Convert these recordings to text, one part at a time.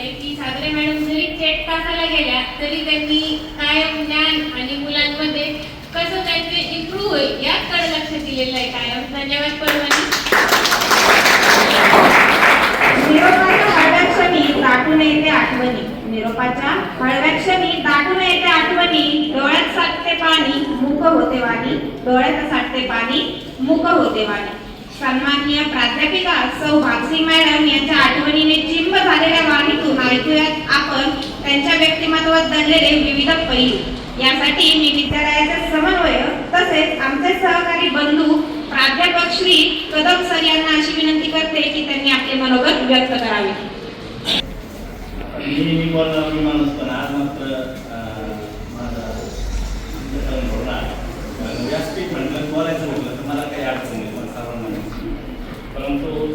होते की सागरे मॅडम जरी थेट तासाला गेल्या तरी त्यांनी कायम ज्ञान आणि मुलांमध्ये कसं त्यांचे इम्प्रूव्ह होईल याकडे लक्ष दिलेलं आहे कायम. धन्यवाद परवानी निरोपाच्या हळव्या क्षणी दाटून येते आठवणी. निरोपाच्या हळव्या क्षणी दाटून येते आठवणी. डोळ्यात साठते पाणी मुख होते वाणी. डोळ्यात साठते पाणी मुख होते वाणी. सन्माननीय प्राध्यापिका सौ भागसी मॅडम यांच्या आठवणीने चिंब झालेल्या वाणीतून ऐकूयात आपण त्यांच्या व्यक्तिमत्वात दडलेले विविध पैलू. यासाठी मी विद्यालयाचे समन्वयक तसेच आमचे सहकारी बंधू प्राध्यापक श्री कदम सर यांना अशी विनंती करते की त्यांनी आपले मनोगत व्यक्त करावे नेहमी बोलणारा मी माणूस पण आज मात्र अं, माझा अंतःकरण घडला. अं, व्यासपीठ म्हटलं बोलायचं म्हटलं तर मला काही अडचण नाही पण सर्वांना नाही. परंतु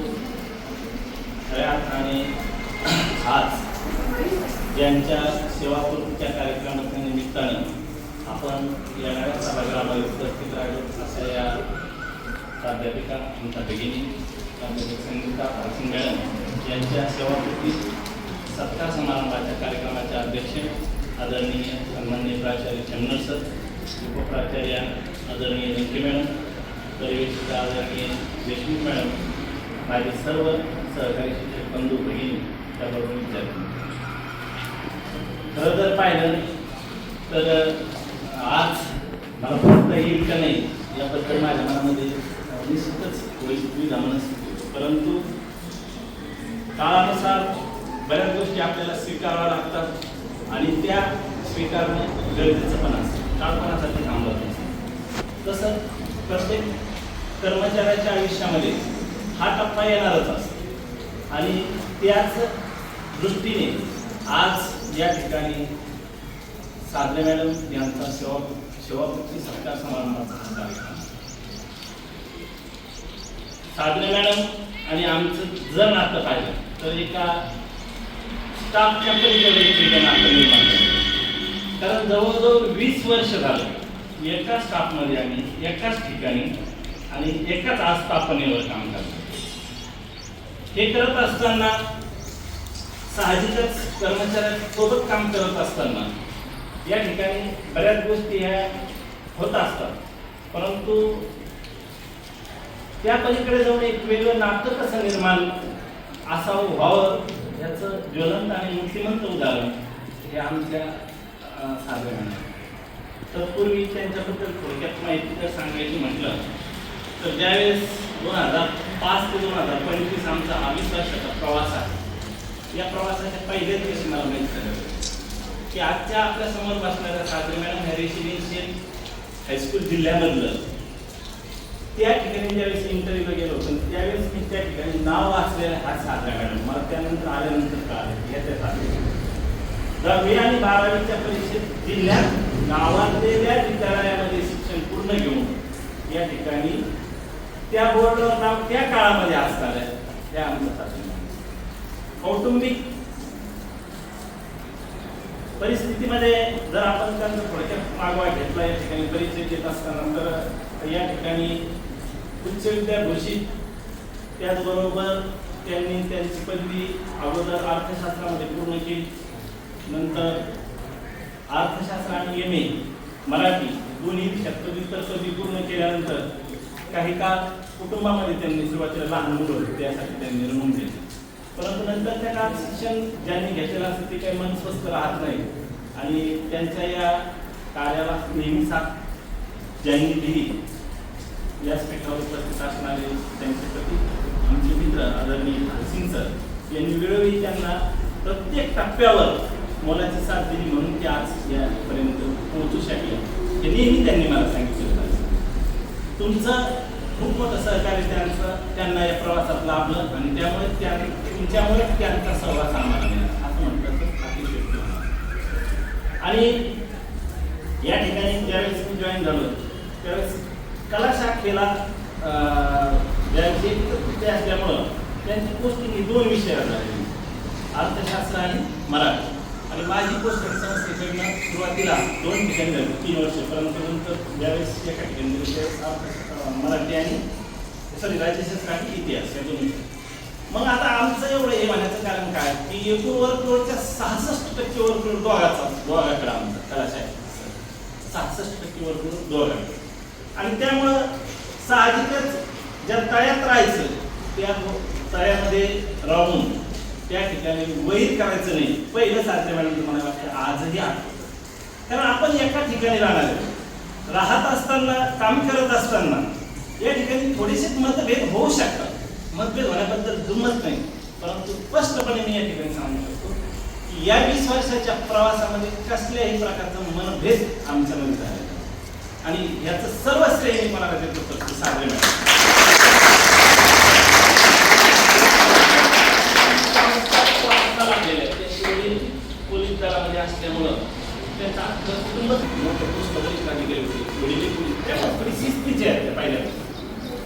खऱ्या अर्थाने आज ज्यांच्या सेवापूर्तीच्या कार्यक्रमाच्या निमित्तानं आपण या नव्या सभागृहामध्ये उपस्थित राहिलो अशा या प्राध्यापिका आमच्या भगिनी प्राध्यापिक संगीता भारसिंग मॅडम यांच्या सेवापूर्ती सत्कार समारंभाच्या कार्यक्रमाचे अध्यक्ष आदरणीय सन्माननीय प्राचार्य चन्नर सर उपप्राचार्य आदरणीय लंके मॅडम परिवेशिका आदरणीय देशमुख मॅडम माझे सर्व सहकारी शिक्षक बंधू भगिनी त्याबरोबर विचार खरं जर पाहिलं तर आज मला फक्त येईल का नाही याबद्दल माझ्या मनामध्ये निश्चितच थोडी परंतु काळानुसार बऱ्याच गोष्टी आपल्याला स्वीकाराव्या लागतात आणि त्या स्वीकारणं गरजेचं पण असतं. काळपणासाठी थांबवत नसतं तसं प्रत्येक कर्मचाऱ्याच्या आयुष्यामध्ये हा टप्पा येणारच असतो. आणि त्याच दृष्टीने आज या ठिकाणी साधने मॅडम यांचा सेवा सेवापूर्ती सत्कार समारंभाचा कार्यक्रम. साधने मॅडम आणि आमचं जर नातं पाहिलं तर एका स्टाफच्या पलीकडे नातं निर्माण कारण जवळजवळ वीस वर्ष झालं एका स्टाफमध्ये आम्ही एकाच ठिकाणी आणि एकाच आस्थापनेवर काम करतो हे करत असताना साहजिकच कर्मचाऱ्यांसोबत काम करत असताना या ठिकाणी बऱ्याच गोष्टी ह्या होत असतात. परंतु त्या पलीकडे जाऊन एक वेगळं नातं कसं निर्माण असावं व्हावं याचं ज्वलंत आणि मूर्तिमंत उदाहरण हे आमच्या साधारण तत्पूर्वी त्यांच्याबद्दल थोडक्यात माहिती जर सांगायची म्हटलं तर ज्यावेळेस दोन हजार पाच ते दोन हजार पंचवीस आमचा हा प्रवास आहे या प्रवासाच्या पहिल्याच दिवशी मला माहीत झालं की आजच्या आपल्यासमोर बसणाऱ्या साधू मॅडम ह्या रेसिडेन्शियल हायस्कूल जिल्ह्यामधलं. त्या ठिकाणी ज्यावेळेस इंटरव्ह्यूला गेलो होतो त्यावेळेस मी त्या ठिकाणी नाव वाचलेलं हा साधरा मॅडम. मला त्यानंतर आल्यानंतर कळालं याच्यात आले दहावी आणि बारावीच्या परीक्षेत जिल्ह्यात गावातलेल्या विद्यालयामध्ये शिक्षण पूर्ण घेऊन या ठिकाणी त्या बोर्डवर नाव त्या काळामध्ये असणार आहे त्या आमचं कौटुंबिक परिस्थितीमध्ये जर आपण त्यांचा थोडक्यात मागोवा घेतला या ठिकाणी परिचय देत असताना तर या ठिकाणी उच्च विद्या घोषित. त्याचबरोबर त्यांनी त्यांची पदवी अगोदर अर्थशास्त्रामध्ये पूर्ण केली. नंतर अर्थशास्त्र आणि एम ए मराठी दोन्ही शतकोत्तर पदवी पूर्ण केल्यानंतर काही काळ कुटुंबामध्ये त्यांनी सुरुवातीला लहान मुलं त्यासाठी त्यांनी रमून दिली. परंतु नंतर त्या काळात शिक्षण ज्यांनी घेतलेलं असतं ते काही मन स्वस्थ राहत नाही. आणि त्यांच्या या कार्याला नेहमी साथ ज्यांनी दिली व्यासपीठावर उपस्थित असणारे त्यांचे प्रती आमचे मित्र आदरणीय सिंग सर यांनी वेळोवेळी त्यांना प्रत्येक टप्प्यावर मोलाची साथ दिली म्हणून ते आज यापर्यंत पोहोचू शकले. हे नेहमी त्यांनी मला सांगितलं तुमचं खूप मोठं सहकार्य त्यांचं त्यांना या प्रवासात लाभलं आणि त्यामुळे त्या तुमच्यामुळे त्यांचा सहवास आम्हाला मिळाला. असं म्हटलं तर आणि या ठिकाणी ज्यावेळेस मी जॉईन झालो त्यावेळेस कला शाखेला अं, असल्यामुळं त्यांची पोस्टिंग ही दोन विषयावर झालेली. अर्थशास्त्र आणि मराठी. आणि माझी पोस्ट संस्थेकडनं सुरुवातीला दोन ठिकाणी झाली तीन वर्ष परंतु नंतर ज्यावेळेस एका ठिकाणी अर्थशास्त्र मराठी आणि सॉरी राज्यशास्त्र आणि इतिहास या दोन मग आता आमचं एवढं हे म्हणायचं कारण काय? की एकूण वर्कलोडच्या सहासष्ट टक्के वर्कलोड दोघाचा दोघाकडे आमचा कलाशाही. सहासष्ट टक्के वर्कलोड दोघाकडे आणि त्यामुळं साहजिकच ज्या तळ्यात राहायचं त्या तळ्यामध्ये राहून त्या ठिकाणी वहीत करायचं नाही. पहिलं साजरे मॅडम तुम्हाला वाटतं आजही आठवतं. कारण आपण एका ठिकाणी राहणार आहे. राहत असताना काम करत असताना या ठिकाणी थोडेसे मतभेद होऊ शकतात. मतभेद होण्याबद्दल दुमत नाही. परंतु स्पष्टपणे मी या ठिकाणी सांगू शकतो की या वीस वर्षाच्या प्रवासामध्ये कसल्याही प्रकारचा मनभेद आमच्यामध्ये झाला आणि याचं सर्व श्रेय मी कोणाला देतो तर ते साजरे मॅडम पोलीस दलामध्ये असल्यामुळं त्यांचं अख्खं कुटुंबच मोठं पुस्तक पोलिसांनी गेले होते वडील पोलीस त्यामुळे थोडी शिस्तीचे आहेत त्या पहिल्या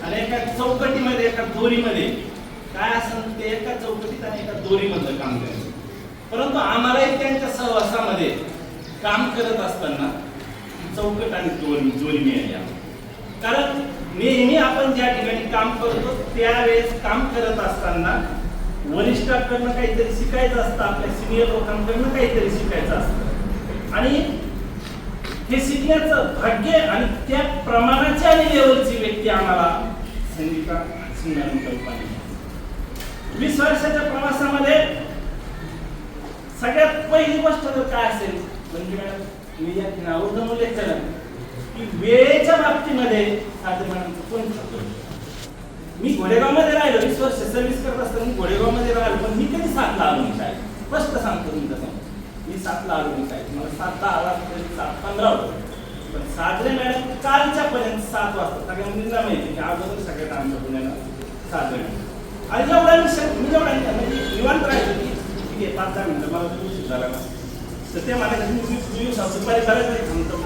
आणि एका चौकटीमध्ये एका दोरीमध्ये काय असं ते एका चौकटीत आणि एका दोरीमधलं काम करायचं परंतु आम्हालाही त्यांच्या सहवासामध्ये काम करत असताना चौकट आणि दोरी दोरी मिळाली कारण नेहमी आपण ज्या ठिकाणी काम करतो त्यावेळेस काम करत असताना वरिष्ठांकडनं काहीतरी शिकायचं असतं आपल्या सिनियर लोकांकडनं काहीतरी शिकायचं असतं. आणि हे शिकण्याचं भाग्य आणि त्या प्रमाणाची आणि लेवलची व्यक्ती आम्हाला संगीता सिंगानंतर वीस वर्षाच्या प्रवासामध्ये सगळ्यात पहिली गोष्ट जर काय असेल? म्हणजे मॅडम मी या नावाचं उल्लेख केला. की वेळेच्या बाबतीमध्ये साधेपणाचं मॅडमचं कोण शकतो मी घोडेगावमध्ये राहिलो वीस वर्ष सर्व्हिस करत असताना मी घोडेगावमध्ये राहिलो पण मी कधी सातला आलो नाही स्पष्ट सांगतो सातला आलो नाही मला सातला आला तरी सात पंधरा होतो. पण साजरे मॅडम कालच्या पर्यंत सात वाजता. सगळ्या मुलींना माहिती की अगोदर सगळ्यात आमच्या पुण्याला साजरे मॅडम आणि जेवढा मी मी जेवढा म्हणजे निवांत राहायचं की ठीक आहे पाच दहा मिनटं मला तू उशीर झाला ना. तर ते मला मी मी दिवस दुपारी बऱ्याच वेळी थांबतो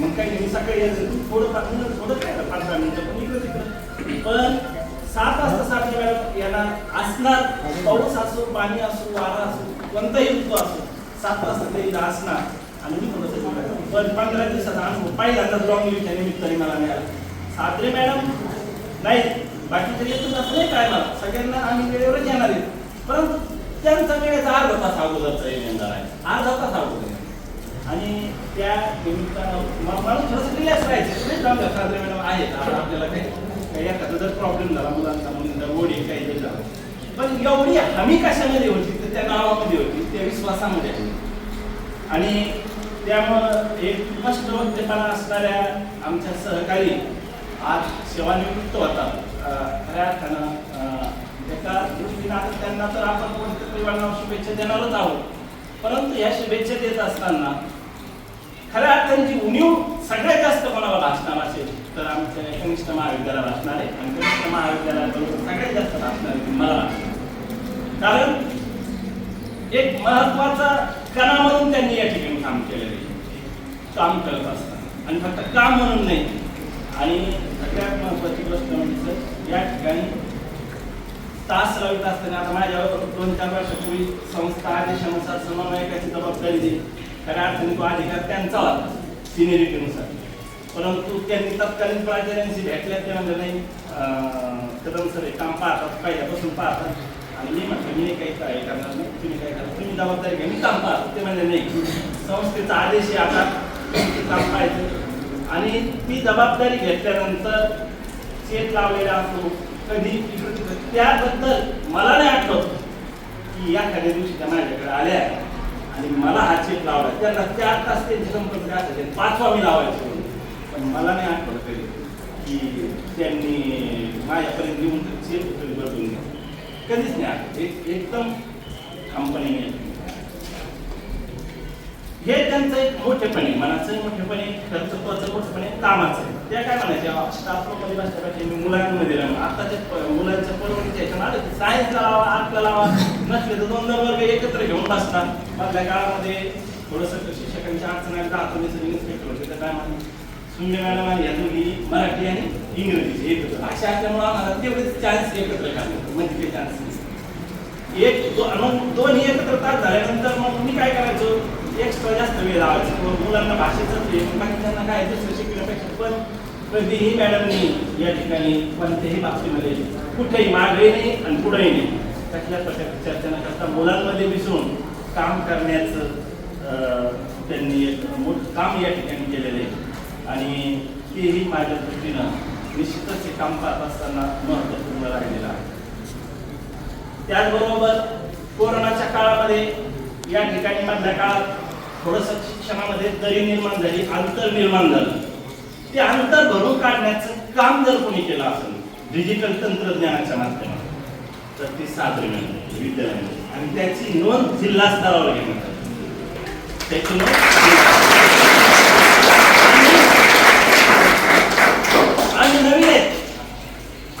मग काही नाही मी सकाळी यायचं तू थोडं पाच थोडं काय पाच दहा मिनिटं पण इकडं तिकडं. पण सात वाजता सात मॅडम याला असणार पाऊस असो पाणी असो वारा असो कोणताही ऋतू असो सात वाजता ते इथं असणार. आणि मी थोडंसं पण पंधरा दिवसाचा अनुभव पहिल्यांदाच लॉंग लिव्हच्या निमित्ताने मला मिळाला. सादरे मॅडम. नाही बाकी तरी येतच असं नाही काय मला? सगळ्यांना आम्ही वेळेवरच येणार आहे. परंतु त्यांचा वेळेचा अर्धा तास अगोदरचा येणार आहे. अर्धा तास अगोदर आणि त्या निमित्तानं मला थोडंसं रिलॅक्स राहायचं नाही जाऊन सादरे मॅडम आहेत. आता आपल्याला काही काही एखादा जर प्रॉब्लेम झाला मुलांचा मुलींचा गोडी काही जर झाला. पण एवढी हमी कशामध्ये होती? त्या गावामध्ये होती त्या विश्वासामध्ये. आणि त्यामुळं एक स्पष्ट वक्तेपणा असणाऱ्या आमच्या सहकारी आज सेवानिवृत्त होता खऱ्या अर्थानं त्याच्या दृष्टीनं आता त्यांना तर आपण कोणत्या परिवारांना शुभेच्छा देणारच आहोत. परंतु या शुभेच्छा देत असताना खऱ्या अर्थांची उणीव सगळ्यात जास्त कोणाला भासणार असेल तर आमच्या कनिष्ठ महाविद्यालयाला असणार आहे. आणि कनिष्ठ महाविद्यालयाबरोबर सगळ्यात जास्त भासणार आहे मला वाटतं. कारण एक महत्त्वाचा कणा म्हणून त्यांनी या ठिकाणी काम केलेलं आहे. काम करत असताना. आणि फक्त काम म्हणून नाही? आणि सगळ्यात महत्वाची गोष्ट म्हणजे सर, या ठिकाणी तास लावित असताना आता माझ्यावर दोन चार वर्षापूर्वी संस्था आदेशानुसार समन्वयकाची जबाबदारी दिली खऱ्या अर्थाने तो अधिकार त्यांचा होता सिनियरिटीनुसार. परंतु त्यांनी तत्कालीन प्राचार्यांशी भेटल्या ते म्हणजे नाही कदम सर हे काम पाहतात पहिल्यापासून पाहतात. आणि मी म्हटलं मी नाही काही काय करणार नाही तुम्ही काय करणार तुम्ही जबाबदारी घ्या मी काम ते म्हणजे नाही संस्थेचा आदेश आहे आता थांबायचं काम आणि ती जबाबदारी घेतल्यानंतर शेत लावलेला असतो कधी त्याबद्दल मला नाही आठवत की या एखाद्या दिवशी त्या माझ्याकडे आल्या. आणि मला हा चेक लावला. त्या चार तास त्यांचे संपर्क असायचे पाचवा मी लावायचो पण मला नाही आठवत की त्यांनी माझ्यापर्यंत येऊन चेक कधीच नाही आठवत एक एकदम कंपनीने हे त्यांचं एक मोठेपणे मनाचं मोठेपणे कर्तृत्वाचं मोठेपणे कामाचं आहे. त्या काय म्हणायच्या स्टाफ लोकांनी मी मुलांमध्ये राहणार आताच्या मुलांचं मुलांच्या परवडीच्या ह्याच्यानं आलं की सायन्सला लावा आर्टला लावा. नसले तर दोन दोन वर्ग एकत्र घेऊन बसतात मधल्या काळामध्ये थोडंसं शिक्षकांच्या अडचण आली तर आपण इन्स्पेक्टर होते. त्या टायमाने सुंदर मॅडम आणि या दोघी मराठी आणि इंग्रजी एकत्र. अशा असल्यामुळं आम्हाला तेवढेच चान्स एकत्र घालले म्हणजे ते चान्स एक दो- मग दोन्ही एकत्र तास झाल्यानंतर मग मी काय करायचो? एक्स्ट्रा जास्त वेळ लावायचं. मग मुलांना भाषेचं ते बाकीच्यांना काय दुसरं शिकण्यापेक्षा पण कधीही मॅडमनी या ठिकाणी कोणत्याही बाबतीमध्ये कुठेही मागे नाही आणि पुढेही नाही. कसल्या प्रकारची चर्चा न करता मुलांमध्ये मिसळून काम करण्याचं त्यांनी एक मोठं काम या ठिकाणी केलेलं आहे. आणि तेही माझ्या दृष्टीनं निश्चितच हे काम पाहत असताना महत्त्वपूर्ण राहिलेलं आहे. त्याचबरोबर कोरोनाच्या काळामध्ये या ठिकाणी मधल्या काळात थोडंसं शिक्षणामध्ये दरी निर्माण झाली अंतर निर्माण झालं. ते अंतर भरून काढण्याचं काम जर कोणी केलं असेल डिजिटल तंत्रज्ञानाच्या माध्यमातून तर ती सादरी मिळते विद्यालयामध्ये. आणि त्याची नोंद जिल्हा स्तरावर घेण्यात आली. त्याची नोंद आम्ही नवीन आहेत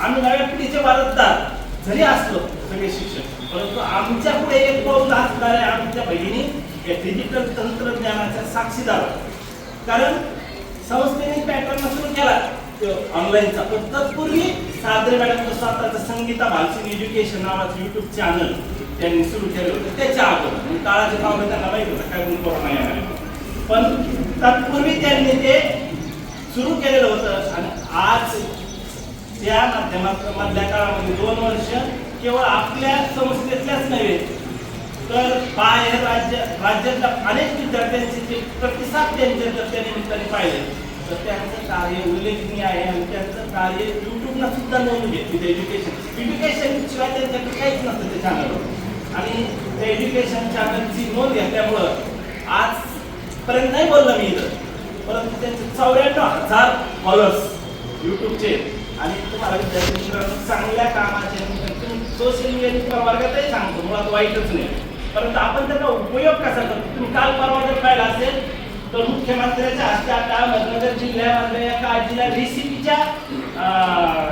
आम्ही नव्या पिढीचे वारसदार. जरी असलो सगळे शिक्षक परंतु आमच्या पुढे एक पाऊल असणाऱ्या आमच्या बहिणी या डिजिटल तंत्रज्ञानाच्या साक्षीदार. कारण संस्थेने पॅटर्न सुरू केला. ऑनलाईनचा पण तत्पूर्वी सादरे मॅडम स्वतःचं संगीता भालसिंग एज्युकेशन नावाचं युट्यूब चॅनल त्यांनी सुरू केलं होतं. त्याच्या अगोदर. म्हणजे काळाच्या पावलं त्यांना माहिती होतं. काय म्हणून कोरोना येणार पण तत्पूर्वी त्यांनी ते सुरू केलेलं होतं. आणि आज त्या माध्यमात मधल्या काळामध्ये दोन वर्ष केवळ आपल्या संस्थेतल्याच नव्हे तर बाहेर राज्य राज्यातल्या अनेक विद्यार्थ्यांचे जे प्रतिसाद त्यांच्या जर त्या निमित्ताने पाहिले तर त्यांचं कार्य उल्लेखनीय आहे आणि त्यांचं कार्य युट्यूबला सुद्धा नोंद घेतली. एज्युकेशन एज्युकेशन शिवाय त्यांच्याकडे काहीच नसतं ते चॅनलवर आणि त्या एज्युकेशन चॅनलची नोंद घेतल्यामुळं आजपर्यंत नाही बोललं मी इथं परंतु त्यांचे चौऱ्याण्णव हजार फॉलोअर्स युट्यूबचे आणि तुम्हाला विद्यार्थी मित्रांनो चांगल्या कामाचे सोशल मीडिया वर्गातही सांगतो मुळात वाईटच नाही. परंतु आपण त्याचा उपयोग कसा करतो? तुम्ही काल परवा जर पाहिला असेल तर मुख्यमंत्र्याच्या हस्ते आता अहमदनगर जिल्ह्यामध्ये काळजीला रेसिपीच्या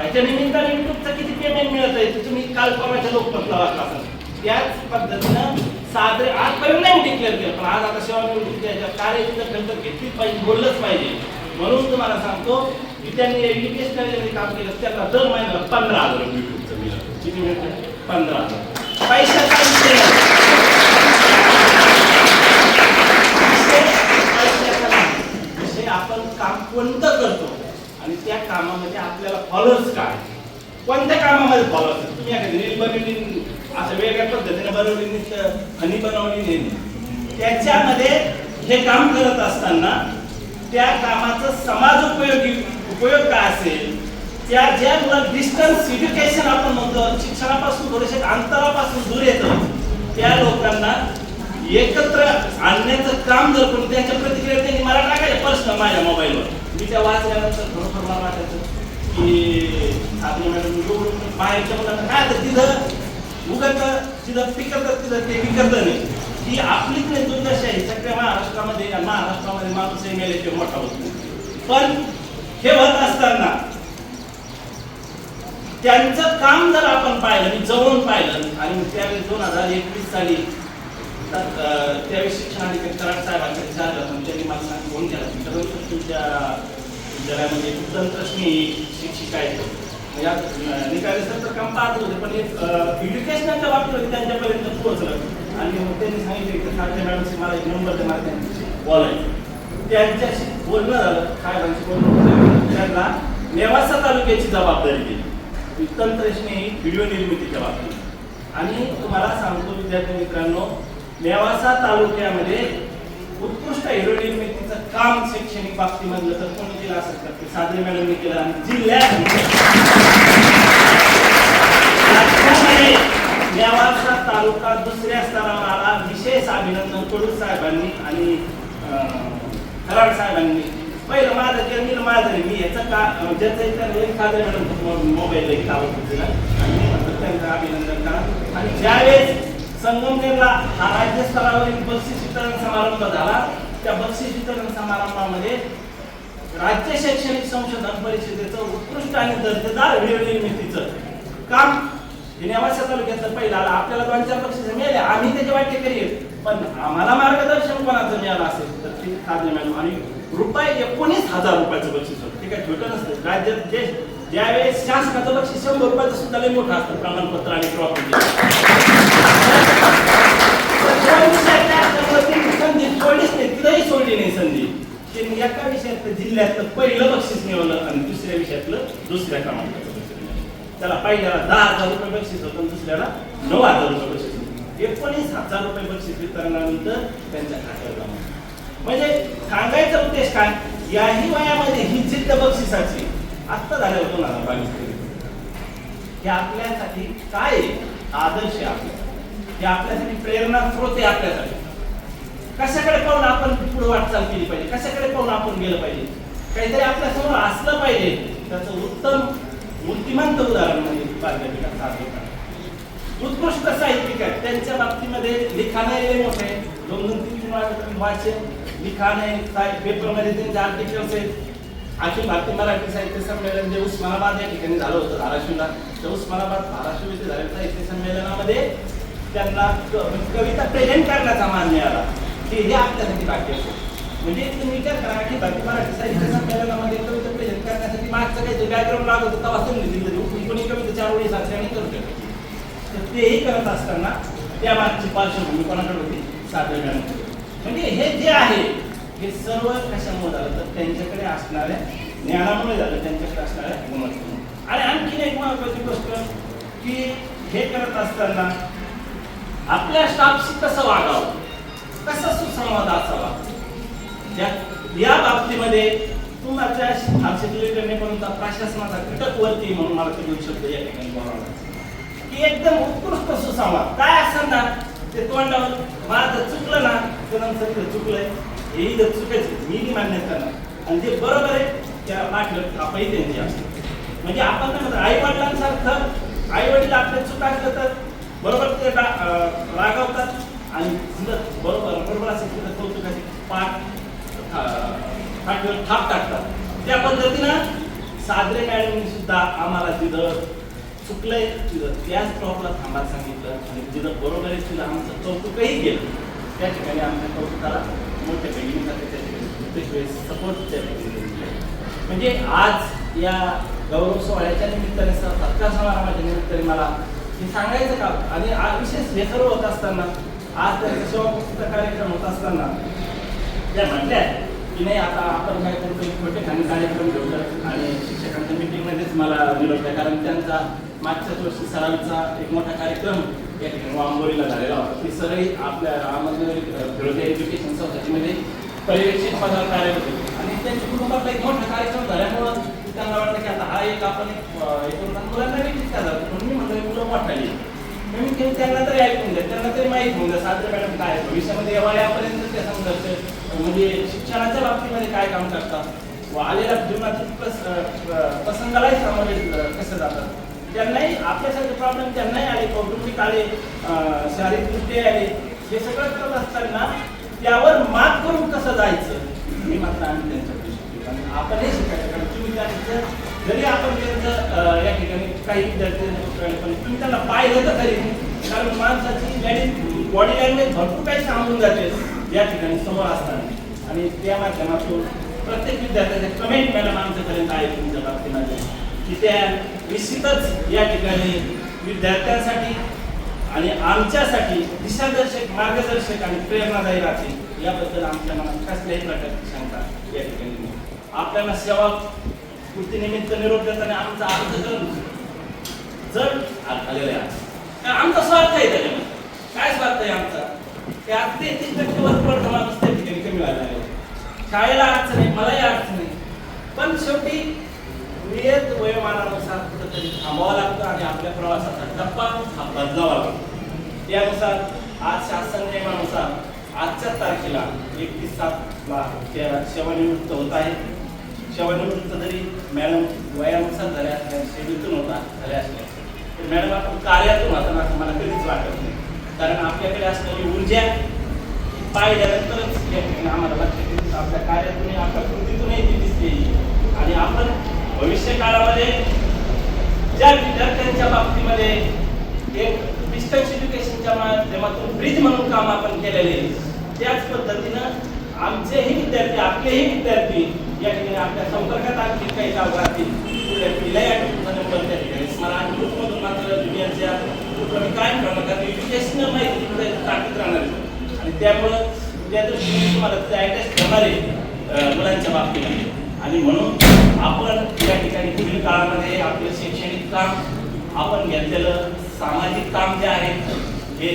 याच्या निमित्ताने युट्यूबचं किती पेमेंट मिळत आहे तुम्ही काल परवाच्या लोकमतला वाचला असाल. त्याच पद्धतीनं सादरे आज परिणाम डिक्लेअर केलं पण आज आता सेवा निवृत्तीच्या कार्यक्रम घेतलीच पाहिजे बोललंच पाहिजे. म्हणून तुम्हाला सांगतो की त्यांनी एज्युकेशनल काम केलं त्यांना दर महिन्याला पंधरा हजार युट्यूबचं मिळालं किती मिळतं पंधरा हजार. पैशाचा विषय विषय आपण काम कोणतं करतो? आणि त्या कामामध्ये आपल्याला फॉलोअर्स काय कोणत्या कामामध्ये फॉलोअर्स तुम्ही एखादी रील बनवली असं वेगळ्या पद्धतीने बनवली नुसतं हनी बनवली नाही. त्याच्यामध्ये हे काम करत असताना त्या कामाचं समाज उपयोगी उपयोग काय असेल? त्या ज्या मुलं डिस्टन्स एज्युकेशन आपण म्हणतो शिक्षणापासून थोडेसे अंतरापासून दूर येतं त्या लोकांना एकत्र आणण्याचं काम जर करून त्यांच्या प्रतिक्रिया त्यांनी मला टाकायचं प्रश्न माझ्या मोबाईलवर मी त्या वाचल्यानंतर खरोखर मला वाटायचं की आपण मॅडम बाहेरच्या मुलांना काय तर तिथं उगत तिथं पिकत तिथं ते पिकत नाही. ही आपलीच नाही दुर्दशा आहे. सगळ्या महाराष्ट्रामध्ये महाराष्ट्रामध्ये माणूस एम एल ए मोठा होतो. पण हे होत असताना त्यांचं काम जर आपण पाहिलं मी जवळून पाहिलं आणि त्यावेळी दोन हजार एकवीस साली त्यावेळी शिक्षण त्यावेळेस शिक्षणाधिकारी कराड साहेबांकडे झालं पण त्यांनी मला सांग फोन केला तुमच्या तुमच्या विद्यालयामध्ये तंत्रज्ञ शिक्षिका आहेत म्हणजे निकाली सर तर काम पाहत होते पण एक एज्युकेशनच्या बाबतीत त्यांच्यापर्यंत पोहोचलं. आणि मग त्यांनी सांगितले की सारख्या मॅडमशी मला एक नंबर देणार त्यांच्याशी बोलायचं. त्यांच्याशी बोलणं झालं साहेबांशी बोलणं झालं. त्यांना नेवासा तालुक्याची जबाबदारी दिली. तंत्रज्ञ ही व्हिडिओ निर्मितीच्या बाबतीत आणि तुम्हाला सांगतो विद्यार्थी मित्रांनो नेवासा तालुक्यामध्ये उत्कृष्ट हिरो निर्मितीचं काम शैक्षणिक बाबतीमधलं तर कोणी केलं असं तर साधने मॅडमने केलं आणि जिल्ह्यात नेवासा तालुका दुसऱ्या स्तरावर आला. विशेष अभिनंदन कडू साहेबांनी आणि कराड साहेबांनी. पहिलं माझं जन्मील माझं मी याचं का ज्याचं इतर एखादं मॅडम मोबाईल एक लावत होते ना आणि मी त्यांचं अभिनंदन करा. आणि ज्यावेळेस संगमनेरला हा राज्यस्तरावरील बक्षीस वितरण समारंभ झाला त्या बक्षीस वितरण समारंभामध्ये राज्य शैक्षणिक संशोधन परिषदेचं उत्कृष्ट आणि दर्जेदार व्हिडिओ निर्मितीचं काम नेवासा तालुक्यातलं पहिलं आला. आपल्याला दोन चार बक्षीस मिळाले. आम्ही त्याचे वाटेकरी आहेत पण आम्हाला मार्गदर्शन कोणाचं मिळालं असेल तर ते साधने मॅडम आणि रुपये एकोणीस हजार रुपयाचं बक्षीस होतं. ते काय छोटं नसतं. राज्यात जे ज्यावेळेस शासनाचं बक्षीस शंभर रुपयाचं सुद्धा लई मोठं असतं. प्रमाणपत्र आणि ट्रॉफी संधी सोडलीच नाही तिथंही सोडली नाही संधी. त्यांनी एका विषयातलं जिल्ह्यातलं पहिलं बक्षीस मिळवलं आणि दुसऱ्या विषयातलं दुसऱ्या क्रमांक त्याला पहिल्याला दहा हजार रुपये बक्षीस होतं दुसऱ्याला नऊ हजार रुपये बक्षीस होतं. एकोणीस हजार रुपये बक्षीस वितरणानंतर त्यांच्या खात्यावर जमा म्हणजे सांगायचा उद्देश काय? याही वयामध्ये ही जिद्द बक्षिसाची आत्ता झाल्यावर होतो ना बावीस हे आपल्यासाठी काय आहे? आदर्श आहे हे आपल्यासाठी प्रेरणा स्रोत आहे आपल्यासाठी. कशाकडे पाहून आपण पुढे वाटचाल केली पाहिजे? कशाकडे पाहून आपण गेलं पाहिजे? काहीतरी आपल्यासमोर असलं पाहिजे. त्याचं उत्तम मूर्तिमंत उदाहरण म्हणजे बालकविता साधे उत्कृष्ट साहित्यिक आहेत. त्यांच्या बाबतीमध्ये लिखाण मोठे आहे. दोन दोन तीन तीन वाजता लिखाण आहे पेपरमध्ये त्यांचे आर्टिकल्स आहेत. अखिल भारतीय मराठी साहित्य संमेलन जे उस्मानाबाद या ठिकाणी झालं होतं धाराशिवला. तर उस्मानाबाद धाराशिव इथे झालेल्या साहित्य संमेलनामध्ये त्यांना कविता प्रेझेंट करण्याचा मान मिळाला की हे आपल्यासाठी बाकी असतो. म्हणजे तुम्ही विचार करा की भारतीय मराठी साहित्य संमेलनामध्ये मागचं काही बॅकग्राऊंड लागत होतं तेव्हा संधी दिली होती. कोणी कमी चार वेळेस आणि करू तर तेही करत असताना त्या मागची पार्श्वभूमी कोणाकडे होती? सातव्या म्हणजे हे जे आहे हे सर्व कशामुळे झालं? तर त्यांच्याकडे असणाऱ्या ज्ञानामुळे झालं त्यांच्याकडे असणाऱ्या गुणामुळे. आणि आणखीन एक महत्वाची गोष्ट की हे करत असताना आपल्या स्टाफशी कसं वागावं? कसा सुसंवाद असावा? या या बाबतीमध्ये तुमच्या हास्य करण्यापर्यंत प्रशासनाचा घटक वरती म्हणून मला ते शब्द या ठिकाणी बोलावा की एकदम उत्कृष्ट सुसंवाद. काय असेल ना ते तोंडावर माझं चुकलं ना तर नंतर चुकलंय. हेही जर चुकायचं मी नाही मान्य करणार. आणि जे बरोबर आहे त्या पाठलं आपणही त्यांची असतो म्हणजे आपण काय म्हणतो आई वडिलांसारखं आई वडील आपल्या चुका तर बरोबर ते रा- रागवतात. आणि जर बरोबर बरोबर असेल तिथं कौतुकाची पाठ अं, पाठीवर थाप टाकतात. त्या पद्धतीनं सादरे मॅडमनी सुद्धा आम्हाला तिथं चुकलंय तिथं. त्याच स्टॉपला थांबायला सांगितलं आणि तिथं बरोबर आहे तिथं आमचं कौतुकही केलं. त्या ठिकाणी आमच्या कौतुकाला मोठ्या बहिणीसाठी त्या ठिकाणी प्रत्येक वेळेस सपोर्ट त्या ठिकाणी म्हणजे आज या गौरव सोहळ्याच्या निमित्ताने सत्कार समारंभाच्या निमित्ताने मला हे सांगायचं का? आणि विशेष हे सर्व होत असताना आज त्यांचा सेवा पुस्तक कार्यक्रम होत असताना त्या म्हटल्या की नाही आता आपण काय करतो छोटे खाणे कार्यक्रम ठेवतो आणि शिक्षकांच्या मीटिंगमध्येच मला निरोप आहे. कारण त्यांचा मागच्याच वर्षी सरावीचा एक मोठा कार्यक्रम या ठिकाणी वांबोरीला झालेला होता. ती सरही आपल्या अहमदनगर एज्युकेशन सोसायटीमध्ये पर्यवेक्षक पदावर कार्यरत होते. आणि त्यांच्या कुटुंबातला एक मोठा कार्यक्रम झाल्यामुळं त्यांना वाटलं की आता हा एक आपण एक मुलांना देखील काय म्हणून मी म्हणतो मुलं मोठाली म्हणजे मी त्यांना तरी ऐकून द्या त्यांना तरी माहीत होऊन द्या सादर मॅडम काय भविष्यामध्ये एवढ्यापर्यंत ते संघर्ष म्हणजे शिक्षणाच्या बाबतीमध्ये काय काम करतात? व आलेल्या जीवनातील प्रसंगालाही सामोरे कसं जातात? त्यांनाही आपल्यासारखे प्रॉब्लेम त्यांनाही आले कौटुंबिक आले शारीरिक दृष्टी आले. हे सगळं करत असताना त्यावर मात करून कसं जायचं? हे मात्र आम्ही त्यांच्याकडे शिकलो आणि आपणही शिकायचं. कारण तुम्ही त्यांचं जरी आपण त्यांचं या ठिकाणी काही विद्यार्थी पण तुम्ही त्याला पाहिलं तर. खरी कारण माणसाची बॉडी लँग्वेज भरपूर काही सांगून जाते या ठिकाणी समोर असताना. आणि त्या माध्यमातून प्रत्येक विद्यार्थ्याचे कमेंट मॅडम आमच्यापर्यंत आहे तुमच्या बाबतीमध्ये. की त्या निश्चितच या ठिकाणी विद्यार्थ्यांसाठी आणि आमच्यासाठी दिशादर्शक मार्गदर्शक आणि प्रेरणादायी राहतील. याबद्दल आमच्या मनात कसल्याही प्रकारची शंका या ठिकाणी आपल्याला सेवा कृतीनिमित्त निरोप देताना आमचा अर्थ जड आलेले आहे आमचा स्वार्थ आहे त्याच्यामध्ये. काय स्वार्थ आहे आमचा? की आज तेहतीस टक्के वर्ग माणूस त्या ठिकाणी कमी व्हायला लागले. शाळेला अडचण आहे मलाही अडचण आहे. पण शेवटी नियत वयोमानानुसार कुठंतरी थांबावं लागतं आणि आपल्या प्रवासाचा टप्पा हा बदलावा लागतो. त्यानुसार आज शासन नियमानुसार आजच्या तारखेला एकतीस सातला त्या सेवानिवृत्त होत आहे. सेवानिवृत्त जरी मॅडम वयानुसार झाल्या असल्या शेड्यूलतून होता झाल्या असल्या. मॅडम आपण कार्यातून होता असं मला कधीच वाटत नाही. कारण आपल्याकडे असणारी ऊर्जा पाहिल्यानंतरच या ठिकाणी आम्हाला लक्षात येईल. आपल्या कार्यातून आपल्या कृतीतूनही ती दिसते आणि आपण भविष्य काळामध्ये ज्या विद्यार्थ्यांच्या बाबतीमध्ये एक डिस्टन्स एज्युकेशनच्या माध्यमातून ब्रिज म्हणून काम आपण केलेले त्याच पद्धतीनं आमचेही विद्यार्थी आपलेही विद्यार्थी या ठिकाणी आपल्या संपर्कात आणखी काही जाऊ राहतील. पुढे पिढीला या ठिकाणी नंबर त्या ठिकाणी स्मरण ग्रुपमधून मात्र दुनियाच्या कुठं कायम ठेवणं कारण एज्युकेशनल माहिती पुढे टाकत राहणार आहे. आणि त्यामुळं त्या दृष्टीने तुम्हाला ते ॲटॅच करणारे मुलांच्या बाबतीमध्ये आणि म्हणून आपण या ठिकाणी पुढील काळामध्ये आपलं शैक्षणिक काम आपण घेतलेलं सामाजिक काम जे आहे हे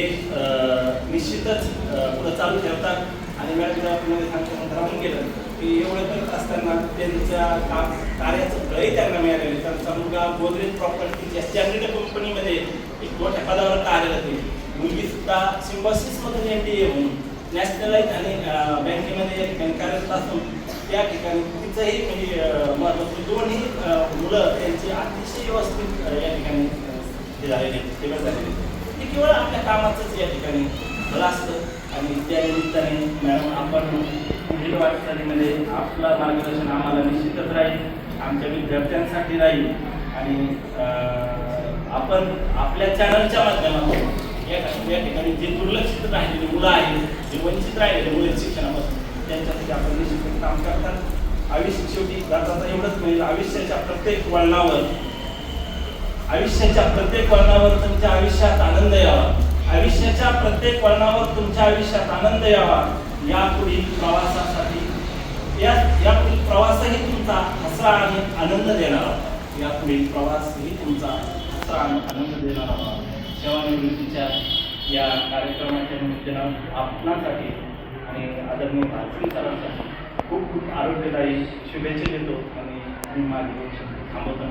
निश्चितच अ, पुढं चालू ठेवतात. आणि मॅडम सांगतो राहून गेलं की एवढं करत असताना त्यांच्या काम कार्याचं फळही त्यांना मिळालेलं त्यांचा मुलगा गोदरेज प्रॉपर्टीच्या स्टँडर्ड कंपनीमध्ये एक मोठ्या पदावर कार्यरत आहे. मुलगी सुद्धा सिम्बॉसिसमधून एम बी ए होऊन नॅशनलाइज आणि बँकेमध्ये या ठिकाणी कार्यरत असून त्या ठिकाणी तिचंही म्हणजे अ, दोन्ही मुलं त्यांची अतिशय व्यवस्थित या ठिकाणी हे झालेले आहेत, झालेले केवळ आपल्या कामाचंच या ठिकाणी भलं असतं. आणि त्या निमित्ताने मॅडम आपण पुढील वाटचालीमध्ये आपलं मार्गदर्शन आम्हाला निश्चितच राहील. आमच्या विद्यार्थ्यांसाठी राहील. आणि आपण आपल्या चॅनलच्या माध्यमातून या या ठिकाणी जे दुर्लक्षित राहिलेली मुलं आहेत जे वंचित राहिलेले मुलं आहेत शिक्षणापासून त्यांच्यासाठी आपण निश्चितच काम करतात आयुष्य शेवटी जाता एवढंच म्हणजे आयुष्याच्या प्रत्येक वळणावर आयुष्याच्या प्रत्येक वळणावर तुमच्या आयुष्यात आनंद यावा. आयुष्याच्या प्रत्येक वळणावर तुमच्या आयुष्यात आनंद यावा. या पुढील प्रवासासाठी या या पुढील प्रवासही तुमचा हसरा आणि आनंद देणारा. या पुढील प्रवासही तुमचा हसरा आणि आनंद देणारा. सेवानिवृत्तीच्या या कार्यक्रमाच्या निमित्तानं आपणासाठी आणि आदरणीय भारतीय सरांसाठी खूप खूप आरोग्यदायी शुभेच्छा देतो आणि मी माझी गोष्ट थांबवतो